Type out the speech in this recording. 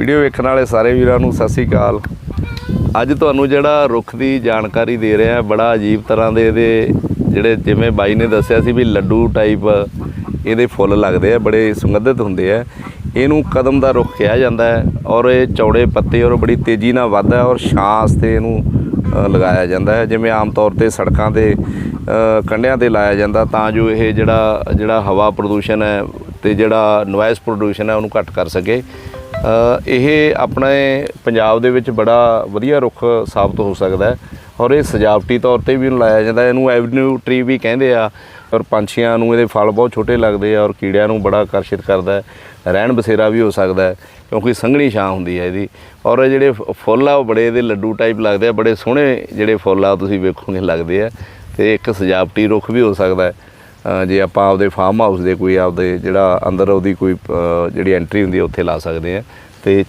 Video ਵੇਖਣ ਵਾਲੇ ਸਾਰੇ ਵੀਰਾਂ ਨੂੰ ਸਤਿ ਸ੍ਰੀ ਅਕਾਲ। ਅੱਜ ਤੁਹਾਨੂੰ ਜਿਹੜਾ ਰੁੱਖ ਦੀ ਜਾਣਕਾਰੀ ਦੇ ਰਿਹਾ, ਬੜਾ ਅਜੀਬ ਤਰ੍ਹਾਂ ਦੇ ਇਹਦੇ ਜਿਹੜੇ ਜਿਵੇਂ ਬਾਈ ਨੇ ਦੱਸਿਆ ਸੀ ਵੀ ਲੱਡੂ ਟਾਈਪ ਇਹਦੇ ਫੁੱਲ ਲੱਗਦੇ ਆ, ਬੜੇ ਸੁਗੰਧਿਤ ਹੁੰਦੇ ਆ। ਇਹਨੂੰ ਕਦਮ ਦਾ ਰੁੱਖ ਕਿਹਾ ਜਾਂਦਾ ਹੈ ਔਰ ਇਹ ਚੌੜੇ ਪੱਤੇ ਔਰ ਬੜੀ ਤੇਜ਼ੀ ਨਾਲ ਵੱਧਦਾ ਔਰ ਛਾਂ 'ਤੇ ਇਹਨੂੰ ਲਗਾਇਆ ਜਾਂਦਾ ਹੈ। ਜਿਵੇਂ ਆਮ ਤੌਰ ਤੇ ਸੜਕਾਂ ਤੇ ਕੰਢਿਆਂ ਤੇ ਲਾਇਆ ਜਾਂਦਾ, ਤਾਂ ਜੋ ਇਹ ਜਿਹੜਾ ਜਿਹੜਾ ਹਵਾ ਪ੍ਰਦੂਸ਼ਣ ਹੈ ਤੇ ਜਿਹੜਾ ਨੋਇਸ ਪ੍ਰਦੂਸ਼ਣ ਹੈ ਉਹਨੂੰ ਘੱਟ ਕਰ ਸਕੇ। ਇਹ ਆਪਣੇ ਪੰਜਾਬ ਦੇ ਵਿੱਚ ਬੜਾ ਵਧੀਆ ਰੁੱਖ ਸਾਬਤ ਹੋ ਸਕਦਾ ਹੈ ਔਰ ਇਹ ਸਜਾਵਟੀ ਤੌਰ ਤੇ ਵੀ ਇਹਨੂੰ ਲਾਇਆ ਜਾਂਦਾ ਇਹਨੂੰ ਐਵਨਿਊ ਟਰੀ ਵੀ ਕਹਿੰਦੇ ਆ ਔਰ ਪੰਛੀਆਂ ਨੂੰ ਇਹਦੇ ਫਲ ਬਹੁਤ ਛੋਟੇ ਲੱਗਦੇ ਆ ਔਰ ਕੀੜਿਆਂ ਨੂੰ ਬੜਾ ਆਕਰਸ਼ਿਤ ਕਰਦਾ ਹੈ। ਰਹਿਣ ਬਸੇਰਾ ਵੀ ਹੋ ਸਕਦਾ ਹੈ ਕਿਉਂਕਿ ਸੰਘਣੀ ਛਾਂ ਹੁੰਦੀ ਹੈ ਇਹਦੀ ਔਰ ਇਹ ਜਿਹੜੇ ਫੁੱਲ ਆ ਉਹ ਬੜੇ ਇਹਦੇ ਲੱਡੂ ਟਾਈਪ ਲੱਗਦੇ ਆ, ਬੜੇ ਸੋਹਣੇ ਜਿਹੜੇ ਫੁੱਲ ਆ ਤੁਸੀਂ ਵੇਖੋਗੇ ਲੱਗਦੇ ਆ ਤੇ ਇੱਕ ਸਜਾਵਟੀ ਰੁੱਖ ਵੀ ਹੋ ਸਕਦਾ ਹੈ। ਜੇ ਆਪਾਂ ਆਪਦੇ ਫਾਰਮ ਹਾਊਸ ਦੇ ਕੋਈ ਆਪਦੇ ਜਿਹੜਾ ਅੰਦਰ ਉਹਦੀ ਕੋਈ ਜਿਹੜੀ ਐਂਟਰੀ ਹੁੰਦੀ ਉੱਥੇ ਲਾ ਸਕਦੇ ਆ ਤੇ